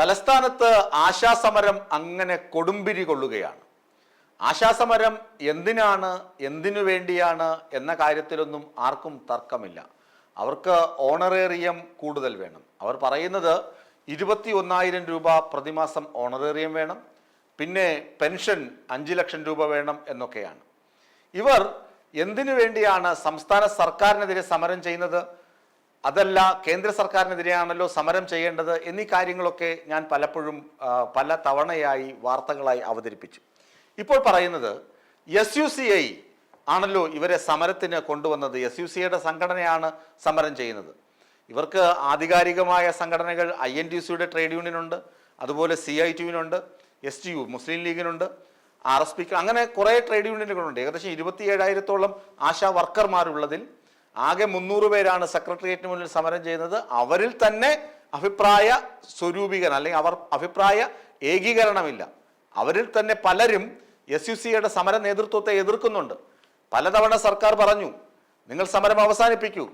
തലസ്ഥാനത്ത് ആശാസമരം അങ്ങനെ കൊടുമ്പിരി കൊള്ളുകയാണ്. ആശാസമരം എന്തിനാണ് എന്തിനു വേണ്ടിയാണ് എന്ന കാര്യത്തിലൊന്നും ആർക്കും തർക്കമില്ല. അവർക്ക് ഓണറേറിയം കൂടുതൽ വേണം. അവർ പറയുന്നത് ഇരുപത്തി ഒന്നായിരം രൂപ പ്രതിമാസം ഓണറേറിയം വേണം പിന്നെ പെൻഷൻ അഞ്ച് ലക്ഷം രൂപ വേണം എന്നൊക്കെയാണ്. ഇവർ എന്തിനു വേണ്ടിയാണ് സംസ്ഥാന സർക്കാരിനെതിരെ സമരം ചെയ്യുന്നത്? അതല്ല കേന്ദ്ര സർക്കാരിനെതിരെയാണല്ലോ സമരം ചെയ്യേണ്ടത് എന്നീ കാര്യങ്ങളൊക്കെ ഞാൻ പലപ്പോഴും പല തവണയായി വാർത്തകളായി അവതരിപ്പിച്ചു. ഇപ്പോൾ പറയുന്നത് എസ് യു സി ഐ ആണല്ലോ ഇവരെ സമരത്തിന് കൊണ്ടുവന്നത്. എസ് യു സി ഐയുടെ സംഘടനയാണ് സമരം ചെയ്യുന്നത്. ഇവർക്ക് ആധികാരികമായ സംഘടനകൾ ഐ എൻ ടി സിയുടെ ട്രേഡ് യൂണിയനുണ്ട് അതുപോലെ സി ഐ ടിയുവിനുണ്ട് എസ് ടി യു മുസ്ലിം ലീഗിനുണ്ട് ആർ എസ് പിക്ക് അങ്ങനെ കുറേ ട്രേഡ് യൂണിയനുകളുണ്ട്. ഏകദേശം ഇരുപത്തി ഏഴായിരത്തോളം ആശാ വർക്കർമാരുള്ളതിൽ ആകെ മുന്നൂറ് പേരാണ് സെക്രട്ടേറിയറ്റിന് മുന്നിൽ സമരം ചെയ്യുന്നത്. അവരിൽ തന്നെ അഭിപ്രായ സ്വരൂപീകരണം അല്ലെങ്കിൽ അവർ അഭിപ്രായ ഏകീകരണമില്ല. അവരിൽ തന്നെ പലരും എസ് യു സിയുടെ സമര നേതൃത്വത്തെ എതിർക്കുന്നുണ്ട്. പലതവണ സർക്കാർ പറഞ്ഞു നിങ്ങൾ സമരം അവസാനിപ്പിക്കൂ.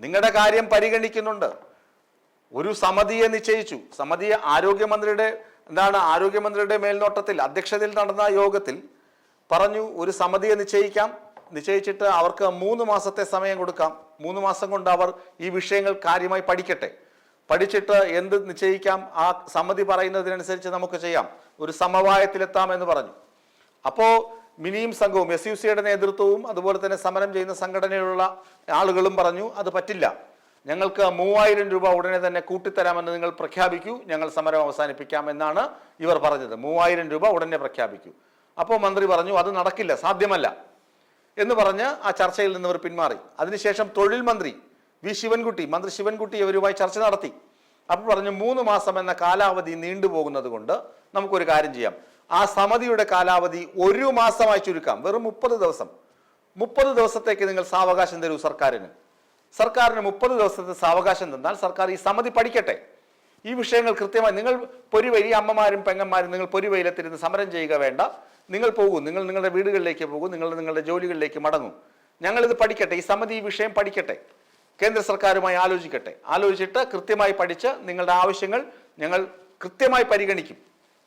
നിങ്ങളുടെ കാര്യം പരിഗണിക്കുന്നുണ്ട്. ഒരു സമിതിയെ നിശ്ചയിച്ചു. സമിതിയെ ആരോഗ്യമന്ത്രിയുടെ എന്താണ് ആരോഗ്യമന്ത്രിയുടെ മേൽനോട്ടത്തിൽ അധ്യക്ഷതയിൽ നടന്ന യോഗത്തിൽ പറഞ്ഞു ഒരു സമിതിയെ നിശ്ചയിക്കാം. നിശ്ചയിച്ചിട്ട് അവർക്ക് മൂന്ന് മാസത്തെ സമയം കൊടുക്കാം. മൂന്ന് മാസം കൊണ്ട് അവർ ഈ വിഷയങ്ങൾ കാര്യമായി പഠിക്കട്ടെ. പഠിച്ചിട്ട് എന്ത് നിശ്ചയിക്കാം? ആ സമ്മതി പറയുന്നതിനനുസരിച്ച് നമുക്ക് ചെയ്യാം. ഒരു സമവായത്തിലെത്താം എന്ന് പറഞ്ഞു. അപ്പോൾ മിനിയും സംഘവും എസ് യു സിയുടെ നേതൃത്വവും അതുപോലെ തന്നെ സമരം ചെയ്യുന്ന സംഘടനയിലുള്ള ആളുകളും പറഞ്ഞു അത് പറ്റില്ല. ഞങ്ങൾക്ക് മൂവായിരം രൂപ ഉടനെ തന്നെ കൂട്ടിത്തരാമെന്ന് നിങ്ങൾ പ്രഖ്യാപിക്കൂ. ഞങ്ങൾ സമരം അവസാനിപ്പിക്കാം എന്നാണ് ഇവർ പറഞ്ഞത്. മൂവായിരം രൂപ ഉടനെ പ്രഖ്യാപിക്കൂ. അപ്പോൾ മന്ത്രി പറഞ്ഞു അത് നടക്കില്ല. സാധ്യമല്ല. എന്ന് പറഞ്ഞ് ആ ചർച്ചയിൽ നിന്ന് ഇവർ പിന്മാറി. അതിനുശേഷം തൊഴിൽ മന്ത്രി വി ശിവൻകുട്ടി മന്ത്രി ശിവൻകുട്ടി ഇവരുമായി ചർച്ച നടത്തി. അപ്പോൾ പറഞ്ഞു മൂന്ന് മാസം എന്ന കാലാവധി നീണ്ടുപോകുന്നത് കൊണ്ട് നമുക്കൊരു കാര്യം ചെയ്യാം. ആ സമിതിയുടെ കാലാവധി ഒരു മാസമായി ചുരുക്കാം. വെറും മുപ്പത് ദിവസം. മുപ്പത് ദിവസത്തേക്ക് നിങ്ങൾ സാവകാശം തരൂ സർക്കാരിന്. സർക്കാരിന് മുപ്പത് ദിവസത്തെ സാവകാശം തന്നാൽ സർക്കാർ ഈ സമിതി പഠിക്കട്ടെ. ഈ വിഷയങ്ങൾ കൃത്യമായി നിങ്ങൾ പൊരിവഴി അമ്മമാരും പെങ്ങന്മാരും നിങ്ങൾ പൊരിവെയിലത്തിരുന്ന് സമരം ചെയ്യുക വേണ്ട. നിങ്ങൾ പോകൂ. നിങ്ങൾ നിങ്ങളുടെ വീടുകളിലേക്ക് പോകൂ. നിങ്ങൾ നിങ്ങളുടെ ജോലികളിലേക്ക് മടങ്ങും. ഞങ്ങളിത് പഠിക്കട്ടെ. ഈ സമിതി ഈ വിഷയം പഠിക്കട്ടെ. കേന്ദ്ര സർക്കാരുമായി ആലോചിക്കട്ടെ. ആലോചിച്ചിട്ട് കൃത്യമായി പഠിച്ച് നിങ്ങളുടെ ആവശ്യങ്ങൾ ഞങ്ങൾ കൃത്യമായി പരിഗണിക്കും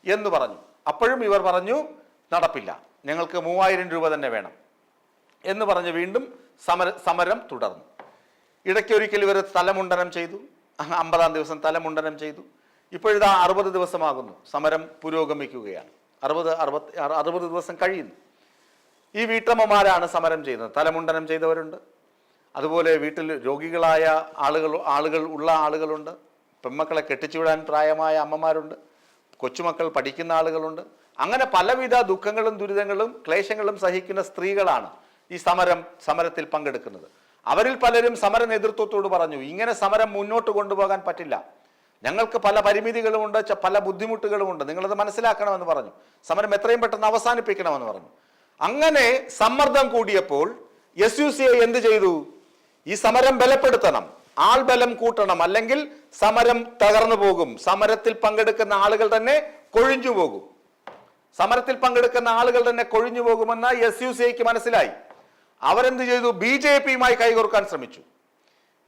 എന്ന് പറഞ്ഞു. അപ്പോഴും ഇവർ പറഞ്ഞു നടപ്പില്ല. ഞങ്ങൾക്ക് മൂവായിരം രൂപ തന്നെ വേണം. എന്ന് പറഞ്ഞ് വീണ്ടും സമര സമരം തുടർന്നു. ഇടയ്ക്കൊരിക്കൽ ഇവർ തലമുണ്ടനം ചെയ്തു. അമ്പതാം ദിവസം തലമുണ്ടനം ചെയ്തു. ഇപ്പോഴിതാ അറുപത് ദിവസമാകുന്നു. സമരം പുരോഗമിക്കുകയാണ്. അറുപത് അറുപത്തി അറുപത് ദിവസം കഴിയുന്നു. ഈ വീട്ടമ്മമാരാണ് സമരം ചെയ്യുന്നത്. തലമുണ്ടനം ചെയ്തവരുണ്ട്. അതുപോലെ വീട്ടിൽ രോഗികളായ ആളുകൾ ആളുകൾ ഉള്ള ആളുകളുണ്ട്. പെൺമക്കളെ കെട്ടിച്ചുവിടാൻ പ്രായമായ അമ്മമാരുണ്ട്. കൊച്ചുമക്കൾ പഠിക്കുന്ന ആളുകളുണ്ട്. അങ്ങനെ പലവിധ ദുഃഖങ്ങളും ദുരിതങ്ങളും ക്ലേശങ്ങളും സഹിക്കുന്ന സ്ത്രീകളാണ് ഈ സമരം സമരത്തിൽ പങ്കെടുക്കുന്നത്. അവരിൽ പലരും സമര നേതൃത്വത്തോട് പറഞ്ഞു ഇങ്ങനെ സമരം മുന്നോട്ട് കൊണ്ടുപോകാൻ പറ്റില്ല. ഞങ്ങൾക്ക് പല പരിമിതികളുമുണ്ട് പല ബുദ്ധിമുട്ടുകളുമുണ്ട്. നിങ്ങളത് മനസ്സിലാക്കണമെന്ന് പറഞ്ഞു. സമരം എത്രയും പെട്ടെന്ന് അവസാനിപ്പിക്കണമെന്ന് പറഞ്ഞു. അങ്ങനെ സമ്മർദ്ദം കൂടിയപ്പോൾ എസ് യു സി ഐ എന്ത് ചെയ്തു? ഈ സമരം ബലപ്പെടുത്തണം. ആൾബലം കൂട്ടണം. അല്ലെങ്കിൽ സമരം തകർന്നു പോകും. സമരത്തിൽ പങ്കെടുക്കുന്ന ആളുകൾ തന്നെ കൊഴിഞ്ഞു പോകും. സമരത്തിൽ പങ്കെടുക്കുന്ന ആളുകൾ തന്നെ കൊഴിഞ്ഞു പോകുമെന്ന് എസ് യു സി ഐക്ക് മനസ്സിലായി. അവരെന്ത് ചെയ്തു? ബി ജെ പിയുമായി കൈകോർക്കാൻ ശ്രമിച്ചു.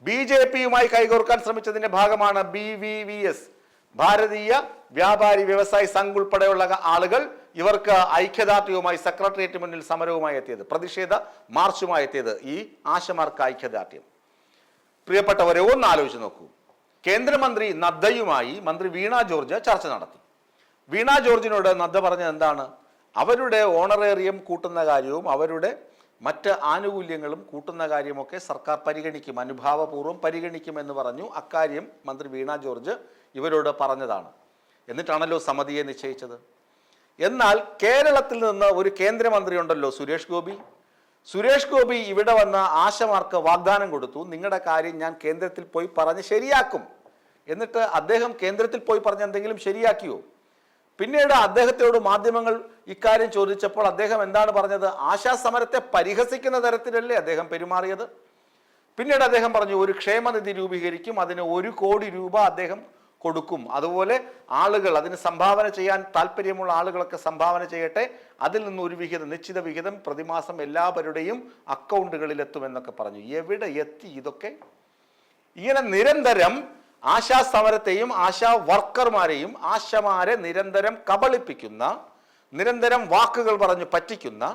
ബി ജെ പിയുമായി കൈകോർക്കാൻ ശ്രമിച്ചതിന്റെ ഭാഗമാണ് ബി വി വി എസ്. ഭാരതീയ വ്യാപാരി വ്യവസായി സംഘ് ഉൾപ്പെടെയുള്ള ആളുകൾ ഇവർക്ക് ഐക്യദാർഢ്യവുമായി സെക്രട്ടേറിയറ്റ് മുന്നിൽ സമരവുമായി എത്തിയത് പ്രതിഷേധ മാർച്ചുമായി എത്തിയത് ഈ ആശമാർക്ക് ഐക്യദാർഢ്യം. പ്രിയപ്പെട്ടവരെ ഒന്ന് ആലോചിച്ച് നോക്കൂ. കേന്ദ്രമന്ത്രി നദ്ദയുമായി മന്ത്രി വീണ ജോർജ് ചർച്ച നടത്തി. വീണ ജോർജിനോട് നദ്ദ പറഞ്ഞത് എന്താണ്? അവരുടെ ഓണറേറിയം കൂട്ടുന്ന കാര്യവും അവരുടെ മറ്റ് ആനുകൂല്യങ്ങളും കൂട്ടുന്ന കാര്യമൊക്കെ സർക്കാർ പരിഗണിക്കും അനുഭാവപൂർവം പരിഗണിക്കുമെന്ന് പറഞ്ഞു അക്കാര്യം മന്ത്രി വീണ ജോർജ് ഇവരോട് പറഞ്ഞതാണ്. എന്നിട്ടാണല്ലോ സമിതിയെ നിശ്ചയിച്ചത്. എന്നാൽ കേരളത്തിൽ നിന്ന് ഒരു കേന്ദ്രമന്ത്രി ഉണ്ടല്ലോ സുരേഷ് ഗോപി. സുരേഷ് ഗോപി ഇവിടെ വന്ന ആശമാർക്ക് വാഗ്ദാനം കൊടുത്തു നിങ്ങളുടെ കാര്യം ഞാൻ കേന്ദ്രത്തിൽ പോയി പറഞ്ഞ് ശരിയാക്കും. എന്നിട്ട് അദ്ദേഹം കേന്ദ്രത്തിൽ പോയി പറഞ്ഞ് എന്തെങ്കിലും ശരിയാക്കിയോ? പിന്നീട് അദ്ദേഹത്തോട് മാധ്യമങ്ങൾ ഇക്കാര്യം ചോദിച്ചപ്പോൾ അദ്ദേഹം എന്താണ് പറഞ്ഞത്? ആശാ സമരത്തെ പരിഹസിക്കുന്ന തരത്തിലല്ലേ അദ്ദേഹം പെരുമാറിയത്? പിന്നീട് അദ്ദേഹം പറഞ്ഞു ഒരു ക്ഷേമനിധി രൂപീകരിക്കും അതിന് ഒരു കോടി രൂപ അദ്ദേഹം കൊടുക്കും. അതുപോലെ ആളുകൾ അതിന് സംഭാവന ചെയ്യാൻ താല്പര്യമുള്ള ആളുകളൊക്കെ സംഭാവന ചെയ്യട്ടെ അതിൽ നിന്ന് ഒരു വിഹിതം നിശ്ചിത വിഹിതം പ്രതിമാസം എല്ലാവരുടെയും അക്കൗണ്ടുകളിൽ എത്തുമെന്നൊക്കെ പറഞ്ഞു. എവിടെ എത്തി ഇതൊക്കെ? ഇങ്ങനെ നിരന്തരം ആശാ സമരത്തെയും ആശാ വർക്കർമാരെയും ആശമാരെ നിരന്തരം കബളിപ്പിക്കുന്ന നിരന്തരം വാക്കുകൾ പറഞ്ഞു പറ്റിക്കുന്ന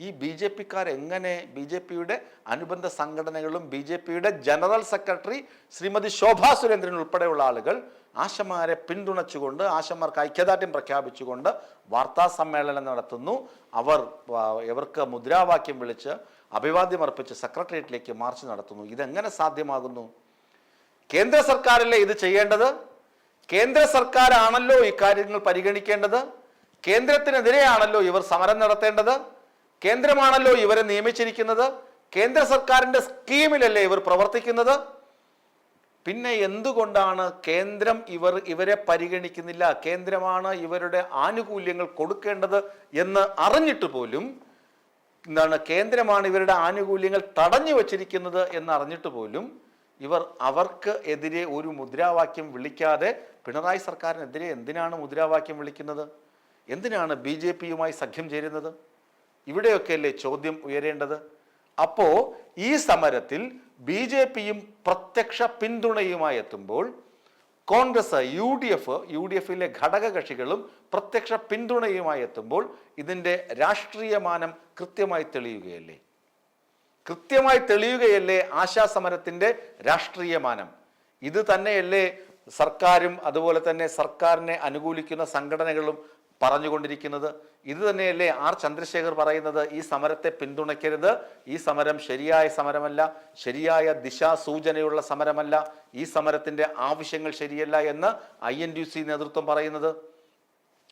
ഈ ബി ജെ പിക്കാർ എങ്ങനെ ബി ജെ പിയുടെ അനുബന്ധ സംഘടനകളും ബി ജെ പിയുടെ ജനറൽ സെക്രട്ടറി ശ്രീമതി ശോഭാ സുരേന്ദ്രൻ ഉൾപ്പെടെയുള്ള ആളുകൾ ആശമാരെ പിന്തുണച്ചുകൊണ്ട് ആശമാർക്ക് ഐക്യദാർഢ്യം പ്രഖ്യാപിച്ചുകൊണ്ട് വാർത്താ സമ്മേളനം നടത്തുന്നു. അവർ ഇവർക്ക് മുദ്രാവാക്യം വിളിച്ച് അഭിവാദ്യം അർപ്പിച്ച് സെക്രട്ടേറിയറ്റിലേക്ക് മാർച്ച് നടത്തുന്നു. ഇതെങ്ങനെ സാധ്യമാകുന്നു? കേന്ദ്ര സർക്കാരല്ലേ ഇത് ചെയ്യേണ്ടത്? കേന്ദ്ര സർക്കാരാണല്ലോ ഇക്കാര്യങ്ങൾ പരിഗണിക്കേണ്ടത്? കേന്ദ്രത്തിനെതിരെയാണല്ലോ ഇവർ സമരം നടത്തേണ്ടത്? കേന്ദ്രമാണല്ലോ ഇവരെ നിയമിച്ചിരിക്കുന്നത്? കേന്ദ്ര സർക്കാരിന്റെ സ്കീമിലല്ലേ ഇവർ പ്രവർത്തിക്കുന്നത്? പിന്നെ എന്തുകൊണ്ടാണ് കേന്ദ്രം ഇവർ ഇവരെ പരിഗണിക്കുന്നില്ല? കേന്ദ്രമാണ് ഇവരുടെ ആനുകൂല്യങ്ങൾ കൊടുക്കേണ്ടത് എന്ന് അറിഞ്ഞിട്ട് പോലും എന്താണ് കേന്ദ്രമാണ് ഇവരുടെ ആനുകൂല്യങ്ങൾ തടഞ്ഞു വച്ചിരിക്കുന്നത് എന്ന് അറിഞ്ഞിട്ട് പോലും ഇവർ അവർക്ക് എതിരെ ഒരു മുദ്രാവാക്യം വിളിക്കാതെ പിണറായി സർക്കാരിനെതിരെ എന്തിനാണ് മുദ്രാവാക്യം വിളിക്കുന്നത്? എന്തിനാണ് ബി ജെ പിയുമായി സഖ്യം ചേരുന്നത്? ഇവിടെയൊക്കെയല്ലേ ചോദ്യം ഉയരേണ്ടത്. അപ്പോൾ ഈ സമരത്തിൽ ബി ജെ പിയും പ്രത്യക്ഷ പിന്തുണയുമായി എത്തുമ്പോൾ Congress U D F U D എഫിലെ ഘടകകക്ഷികളും പ്രത്യക്ഷ പിന്തുണയുമായി എത്തുമ്പോൾ ഇതിന്റെ രാഷ്ട്രീയമാനം കൃത്യമായി തെളിയുകയല്ലേ? കൃത്യമായി തെളിയുകയല്ലേ ആശാസമരത്തിന്റെ രാഷ്ട്രീയമാനം ഇത് തന്നെയല്ലേ സർക്കാരും അതുപോലെ തന്നെ സർക്കാരിനെ അനുകൂലിക്കുന്ന സംഘടനകളും പറഞ്ഞുകൊണ്ടിരിക്കുന്നത്? ഇത് തന്നെയല്ലേ ആർ ചന്ദ്രശേഖർ പറയുന്നത് ഈ സമരത്തെ പിന്തുണയ്ക്കരുത്. ഈ സമരം ശരിയായ സമരമല്ല. ശരിയായ ദിശാസൂചനയുള്ള സമരമല്ല. ഈ സമരത്തിന്റെ ആവശ്യങ്ങൾ ശരിയല്ല എന്ന് ഐ നേതൃത്വം പറയുന്നത്.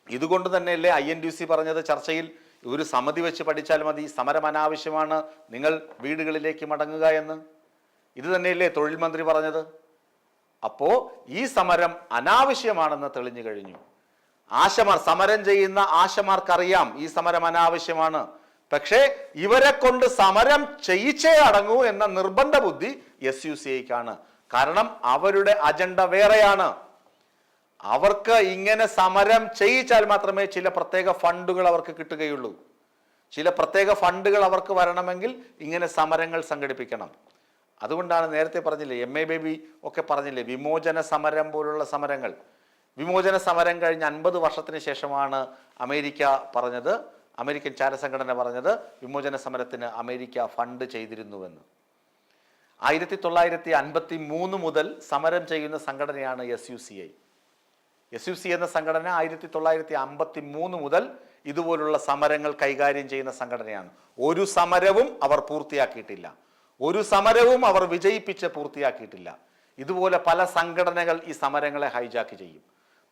ഇതുകൊണ്ട് തന്നെയല്ലേ ഐ പറഞ്ഞത് ചർച്ചയിൽ? ഒരു സമിതി വെച്ച് പഠിച്ചാൽ മതി. സമരം അനാവശ്യമാണ്. നിങ്ങൾ വീടുകളിലേക്ക് മടങ്ങുക എന്ന്. ഇത് തന്നെയല്ലേ തൊഴിൽ മന്ത്രി പറഞ്ഞത്? അപ്പോൾ ഈ സമരം അനാവശ്യമാണെന്ന് തെളിഞ്ഞു കഴിഞ്ഞു. ആശമാർ സമരം ചെയ്യുന്ന ആശമാർക്കറിയാം ഈ സമരം അനാവശ്യമാണ്. പക്ഷേ ഇവരെ കൊണ്ട് സമരം ചെയ്യിച്ചേ അടങ്ങൂ എന്ന നിർബന്ധ ബുദ്ധി എസ് യു സി ഐക്കാണ് കാരണം അവരുടെ അജണ്ട വേറെയാണ്. അവർക്ക് ഇങ്ങനെ സമരം ചെയ്യിച്ചാൽ മാത്രമേ ചില പ്രത്യേക ഫണ്ടുകൾ അവർക്ക് കിട്ടുകയുള്ളൂ. ചില പ്രത്യേക ഫണ്ടുകൾ അവർക്ക് വരണമെങ്കിൽ ഇങ്ങനെ സമരങ്ങൾ സംഘടിപ്പിക്കണം. അതുകൊണ്ടാണ് നേരത്തെ പറഞ്ഞില്ലേ എം എ ബേബി ഒക്കെ പറഞ്ഞില്ലേ വിമോചന സമരം പോലുള്ള സമരങ്ങൾ. വിമോചന സമരം കഴിഞ്ഞ് അൻപത് വർഷത്തിന് ശേഷമാണ് അമേരിക്ക പറഞ്ഞത് അമേരിക്കൻ ചാരസംഘടന പറഞ്ഞത് വിമോചന സമരത്തിന് അമേരിക്ക ഫണ്ട് ചെയ്തിരുന്നുവെന്ന്. ആയിരത്തി തൊള്ളായിരത്തി അൻപത്തി മൂന്ന് മുതൽ സമരം ചെയ്യുന്ന സംഘടനയാണ് S U C I S U C എന്ന സംഘടന ആയിരത്തി തൊള്ളായിരത്തി അമ്പത്തി മൂന്ന് മുതൽ ഇതുപോലുള്ള സമരങ്ങൾ കൈകാര്യം ചെയ്യുന്ന സംഘടനയാണ്. ഒരു സമരവും അവർ പൂർത്തിയാക്കിയിട്ടില്ല. ഒരു സമരവും അവർ വിജയിപ്പിച്ച് പൂർത്തിയാക്കിയിട്ടില്ല. ഇതുപോലെ പല സംഘടനകൾ ഈ സമരങ്ങളെ ഹൈജാക്ക് ചെയ്യും.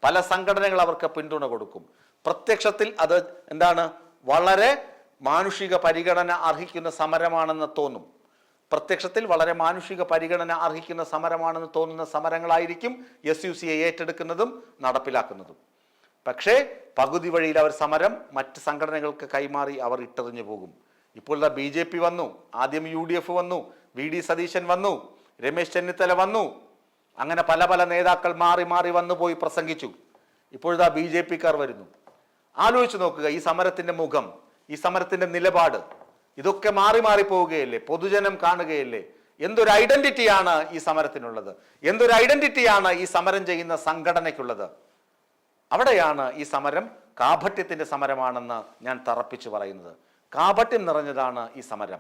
പല സംഘടനകൾ അവർക്ക് പിന്തുണ കൊടുക്കും. പ്രത്യക്ഷത്തിൽ അത് എന്താണ്? വളരെ മാനുഷിക പരിഗണന അർഹിക്കുന്ന സമരമാണെന്ന് തോന്നും. പ്രത്യക്ഷത്തിൽ വളരെ മാനുഷിക പരിഗണന അർഹിക്കുന്ന സമരമാണെന്ന് തോന്നുന്ന സമരങ്ങളായിരിക്കും എസ് യു സിയെ ഏറ്റെടുക്കുന്നതും നടപ്പിലാക്കുന്നതും. പക്ഷേ പകുതി വഴിയിൽ അവർ സമരം മറ്റ് സംഘടനകൾക്ക് കൈമാറി അവർ ഇട്ടെറിഞ്ഞു പോകും. ഇപ്പോൾ ബി ജെ പി വന്നു ആദ്യം യു ഡി എഫ് വന്നു വി ഡി സതീശൻ വന്നു രമേശ് ചെന്നിത്തല വന്നു. അങ്ങനെ പല പല നേതാക്കൾ മാറി മാറി വന്നു പോയി പ്രസംഗിച്ചു. ഇപ്പോഴത്തെ ബി ജെ പിക്കാർ വരുന്നു. ആലോചിച്ച് നോക്കുക ഈ സമരത്തിന്റെ മുഖം ഈ സമരത്തിന്റെ നിലപാട്. ഇതൊക്കെ മാറി മാറി പോവുകയല്ലേ? പൊതുജനം കാണുകയല്ലേ? എന്തൊരു ഐഡന്റിറ്റിയാണ് ഈ സമരത്തിനുള്ളത്? എന്തൊരു ഐഡന്റിറ്റിയാണ് ഈ സമരം ചെയ്യുന്ന സംഘടനയ്ക്കുള്ളത്? അവിടെയാണ് ഈ സമരം കാപട്യത്തിന്റെ സമരമാണെന്ന് ഞാൻ തറപ്പിച്ചു പറയുന്നത്. കാപട്യം നിറഞ്ഞതാണ് ഈ സമരം.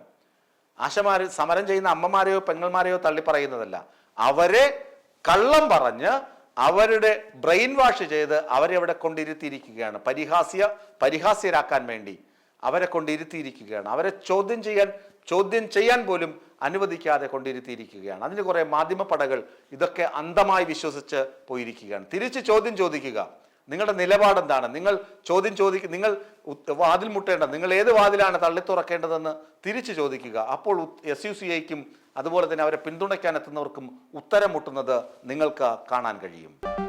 ആശമാർ സമരം ചെയ്യുന്ന അമ്മമാരെയോ പെങ്ങന്മാരെയോ തള്ളി പറയുന്നതല്ല. അവരെ കള്ളം പറഞ്ഞ് അവരുടെ ബ്രെയിൻ വാഷ് ചെയ്ത് അവരെ അവിടെ കൊണ്ടിരുത്തിയിരിക്കുകയാണ്. പരിഹാസ്യ പരിഹാസ്യരാക്കാൻ വേണ്ടി. അവരെ കൊണ്ടിരുത്തിയിരിക്കുകയാണ്. അവരെ ചോദ്യം ചെയ്യാൻ ചോദ്യം ചെയ്യാൻ പോലും അനുവദിക്കാതെ കൊണ്ടിരുത്തിയിരിക്കുകയാണ്. അതിന് കുറെ മാധ്യമപ്പടകൾ ഇതൊക്കെ അന്ധമായി വിശ്വസിച്ച് പോയിരിക്കുകയാണ്. തിരിച്ച് ചോദ്യം ചോദിക്കുക. നിങ്ങളുടെ നിലപാട് എന്താണ്? നിങ്ങൾ ചോദ്യം ചോദിക്കുക നിങ്ങൾ വാതിൽ മുട്ടേണ്ട നിങ്ങൾ ഏത് വാതിലാണ് തള്ളി തുറക്കേണ്ടതെന്ന് തിരിച്ചു ചോദിക്കുക. അപ്പോൾ എസ് യു സി ഐക്കും അതുപോലെ തന്നെ അവരെ പിന്തുണയ്ക്കാൻ എത്തുന്നവർക്കും ഉത്തരം മുട്ടുന്നത് നിങ്ങൾക്ക് കാണാൻ കഴിയും.